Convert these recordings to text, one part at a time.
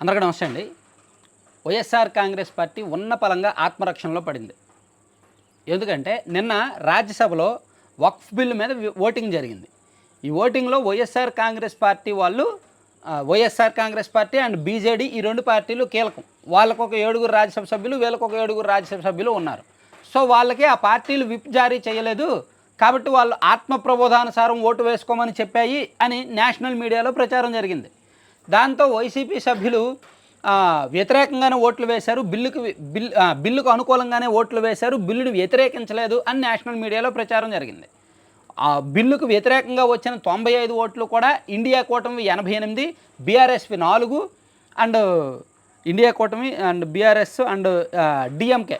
అందరికీ నమస్తే అండి. వైఎస్ఆర్ కాంగ్రెస్ పార్టీ ఉన్న పలంగా ఆత్మరక్షణలో పడింది. ఎందుకంటే నిన్న రాజ్యసభలో వక్ఫ్ బిల్లు మీద ఓటింగ్ జరిగింది. ఈ ఓటింగ్లో వైఎస్ఆర్ కాంగ్రెస్ పార్టీ వాళ్ళు YSR Congress party and BJD ఈ రెండు పార్టీలు కీలకం. వాళ్ళకు ఒక ఏడుగురు రాజ్యసభ సభ్యులు వీళ్ళకొక ఏడుగురు రాజ్యసభ సభ్యులు ఉన్నారు. సో వాళ్ళకి ఆ పార్టీలు విప్ జారీ చేయలేదు. కాబట్టి వాళ్ళు ఆత్మ ప్రబోధానుసారం ఓటు వేసుకోమని చెప్పాయి అని నేషనల్ మీడియాలో ప్రచారం జరిగింది. దాంతో వైసీపీ సభ్యులు వ్యతిరేకంగానే ఓట్లు వేశారు బిల్లుకు బిల్ బిల్లుకు అనుకూలంగానే ఓట్లు వేశారు బిల్లును వ్యతిరేకించలేదు అని నేషనల్ మీడియాలో ప్రచారం జరిగింది. ఆ బిల్లుకు వ్యతిరేకంగా వచ్చిన తొంభై ఐదు ఓట్లు కూడా ఇండియా కూటమి ఎనభై ఎనిమిది బీఆర్ఎస్పి నాలుగు అండ్ ఇండియా కూటమి అండ్ బీఆర్ఎస్ అండ్ డిఎంకే.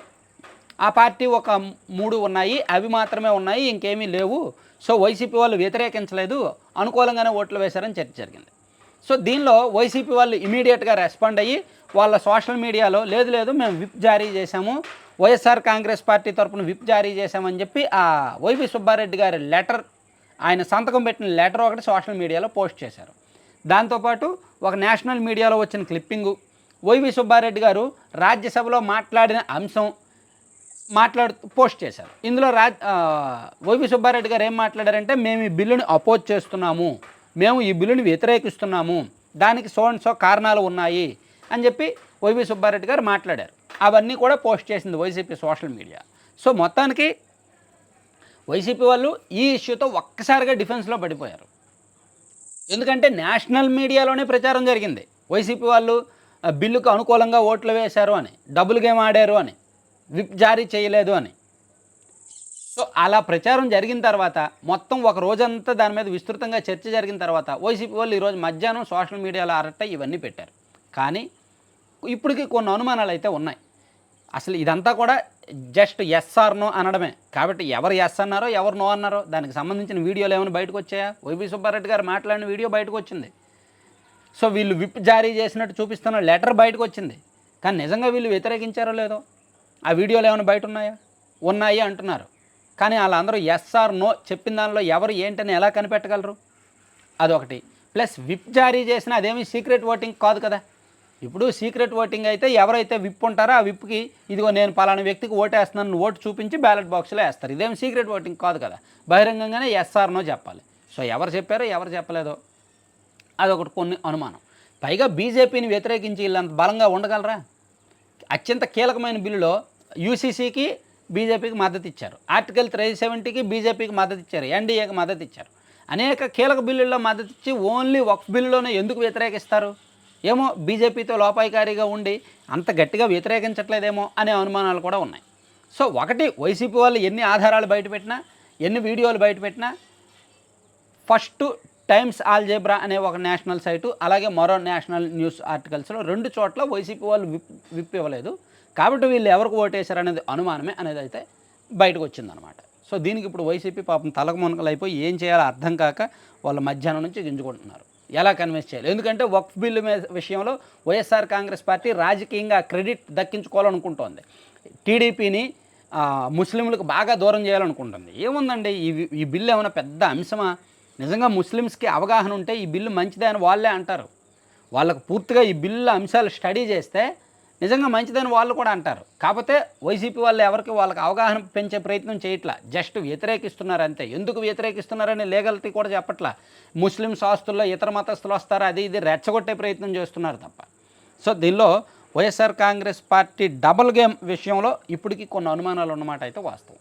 ఆ పార్టీ ఒక మూడు ఉన్నాయి అవి మాత్రమే ఉన్నాయి ఇంకేమీ లేవు. సో వైసీపీ వాళ్ళు వ్యతిరేకించలేదు అనుకూలంగానే ఓట్లు వేశారని చర్చ జరిగింది. సో దీనిలో వైసీపీ వాళ్ళు ఇమీడియట్గా రెస్పాండ్ అయ్యి వాళ్ళ సోషల్ మీడియాలో లేదు లేదు మేము విప్ జారీ చేశాము వైఎస్ఆర్ కాంగ్రెస్ పార్టీ తరపున విప్ జారీ చేశామని చెప్పి ఆ వైవి సుబ్బారెడ్డి గారి లెటర్ ఆయన సంతకం పెట్టిన లెటర్ ఒకటి సోషల్ మీడియాలో పోస్ట్ చేశారు. దాంతోపాటు ఒక నేషనల్ మీడియాలో వచ్చిన క్లిప్పింగు వైవి సుబ్బారెడ్డి గారు రాజ్యసభలో మాట్లాడిన అంశం మాట్లాడు పోస్ట్ చేశారు. ఇందులో రాజ్ వైవి సుబ్బారెడ్డి గారు ఏం మాట్లాడారంటే మేము ఈ బిల్లుని అపోజ్ చేస్తున్నాము. మేము ఈ బిల్లుని వ్యతిరేకిస్తున్నాము. దానికి సో అండ్ సో కారణాలు ఉన్నాయి అని చెప్పి వైవి సుబ్బారెడ్డి గారు మాట్లాడారు. అవన్నీ కూడా పోస్ట్ చేసింది వైసీపీ సోషల్ మీడియా. సో మొత్తానికి వైసీపీ వాళ్ళు ఈ ఇష్యూతో ఒక్కసారిగా డిఫెన్స్లో పడిపోయారు. ఎందుకంటే నేషనల్ మీడియాలోనే ప్రచారం జరిగింది. వైసీపీ వాళ్ళు ఆ, బిల్లుకు అనుకూలంగా ఓట్లు వేశారు అని డబుల్ గేమ్ ఆడారు అని విప్ జారీ చేయలేదు అని సో అలా ప్రచారం జరిగిన తర్వాత మొత్తం ఒక రోజంతా దాని మీద విస్తృతంగా చర్చ జరిగిన తర్వాత వైసీపీ వాళ్ళు ఈరోజు మధ్యాహ్నం సోషల్ మీడియాలో అరట్ట ఇవన్నీ పెట్టారు. కానీ ఇప్పటికి కొన్ని అనుమానాలు అయితే ఉన్నాయి. అసలు ఇదంతా కూడా జస్ట్ ఎస్ ఆర్ నో అనడమే. కాబట్టి ఎవరు ఎస్ అన్నారో ఎవరు నో అన్నారో దానికి సంబంధించిన వీడియోలు ఏమైనా బయటకు వచ్చాయా? వైవి సుబ్బారెడ్డి గారు మాట్లాడిన వీడియో బయటకు వచ్చింది. సో వీళ్ళు విప్ జారీ చేసినట్టు చూపిస్తున్న లెటర్ బయటకు వచ్చింది. కానీ నిజంగా వీళ్ళు వ్యతిరేకించారో లేదో? ఆ వీడియోలు ఏమైనా బయట ఉన్నాయా? ఉన్నాయి అంటున్నారు. కానీ వాళ్ళందరూ ఎస్ఆర్ నో చెప్పిన దానిలో ఎవరు ఏంటని ఎలా కనిపెట్టగలరు? అదొకటి. ప్లస్ విప్ జారీ చేసిన అదేమి సీక్రెట్ ఓటింగ్ కాదు కదా. ఇప్పుడు సీక్రెట్ ఓటింగ్ అయితే ఎవరైతే విప్ ఉంటారో ఆ విప్కి ఇదిగో నేను పలానా వ్యక్తికి ఓటేస్తున్నాను ఓటు చూపించి బ్యాలెట్ బాక్స్లో వేస్తారు. ఇదేమి సీక్రెట్ ఓటింగ్ కాదు కదా. బహిరంగంగానే ఎస్ఆర్ నో చెప్పాలి. సో ఎవరు చెప్పారో ఎవరు చెప్పలేదో. అదొకటి కొన్ని అనుమానం. పైగా బీజేపీని వ్యతిరేకించి వీళ్ళంత బలంగా ఉండగలరా? అత్యంత కీలకమైన బిల్లులో యూసీసీకి బీజేపీకి మద్దతు ఇచ్చారు ఆర్టికల్ త్రీ సెవెంటీకి బీజేపీకి మద్దతు ఇచ్చారు ఎన్డీఏకి మద్దతు ఇచ్చారు అనేక కీలక బిల్లుల్లో మద్దతు ఇచ్చి ఓన్లీ ఒక బిల్లులోనే ఎందుకు వ్యతిరేకిస్తారు? ఏమో బీజేపీతో లోపాయికారిగా ఉండి అంత గట్టిగా వ్యతిరేకించట్లేదేమో అనే అనుమానాలు కూడా ఉన్నాయి. సో ఒకటి వైసీపీ వాళ్ళు ఎన్ని ఆధారాలు బయటపెట్టినా ఎన్ని వీడియోలు బయటపెట్టినా ఫస్ట్ టైమ్స్ ఆల్జేబ్రా అనే ఒక నేషనల్ సైటు అలాగే మరో నేషనల్ న్యూస్ ఆర్టికల్స్లో రెండు చోట్ల వైసీపీ వాళ్ళు విప్ విప్పివ్వలేదు. కాబట్టి వీళ్ళు ఎవరికి ఓటేశారు అనేది అనుమానమే అనేది అయితే బయటకు వచ్చిందనమాట. సో దీనికి ఇప్పుడు వైసీపీ పాపం తలకు మునకలైపోయి అయిపోయి ఏం చేయాలో అర్థం కాక వాళ్ళ మధ్యాహ్నం నుంచి గింజుకుంటున్నారు. ఎలా కన్విన్స్ చేయాలి? ఎందుకంటే వక్ఫ్ బిల్లు మీద విషయంలో వైఎస్ఆర్ కాంగ్రెస్ పార్టీ రాజకీయంగా క్రెడిట్ దక్కించుకోవాలనుకుంటోంది. టీడీపీని ముస్లింలకు బాగా దూరం చేయాలనుకుంటుంది. ఏముందండి? ఈ ఈ బిల్లు ఏమైనా పెద్ద అంశమా? నిజంగా ముస్లిమ్స్కి అవగాహన ఉంటే ఈ బిల్లు మంచిదే అని వాళ్ళే అంటారు. వాళ్ళకు పూర్తిగా ఈ బిల్లు అంశాలు స్టడీ చేస్తే నిజంగా మంచిదని వాళ్ళు కూడా అంటారు. కాకపోతే వైసీపీ వాళ్ళు ఎవరికి వాళ్ళకి అవగాహన పెంచే ప్రయత్నం చేయట్లా. జస్ట్ వ్యతిరేకిస్తున్నారు అంతే ఎందుకు వ్యతిరేకిస్తున్నారని లీగల్టీ కూడా చెప్పట్లా. ముస్లిం ఆస్తుల్లో ఇతర మతస్థులు వస్తారు? అది ఇది రెచ్చగొట్టే ప్రయత్నం చేస్తున్నారు తప్ప. సో దీనిలో YSR Congress party double game విషయంలో ఇప్పటికీ కొన్ని అనుమానాలు ఉన్నమాట అయితే వాస్తవం.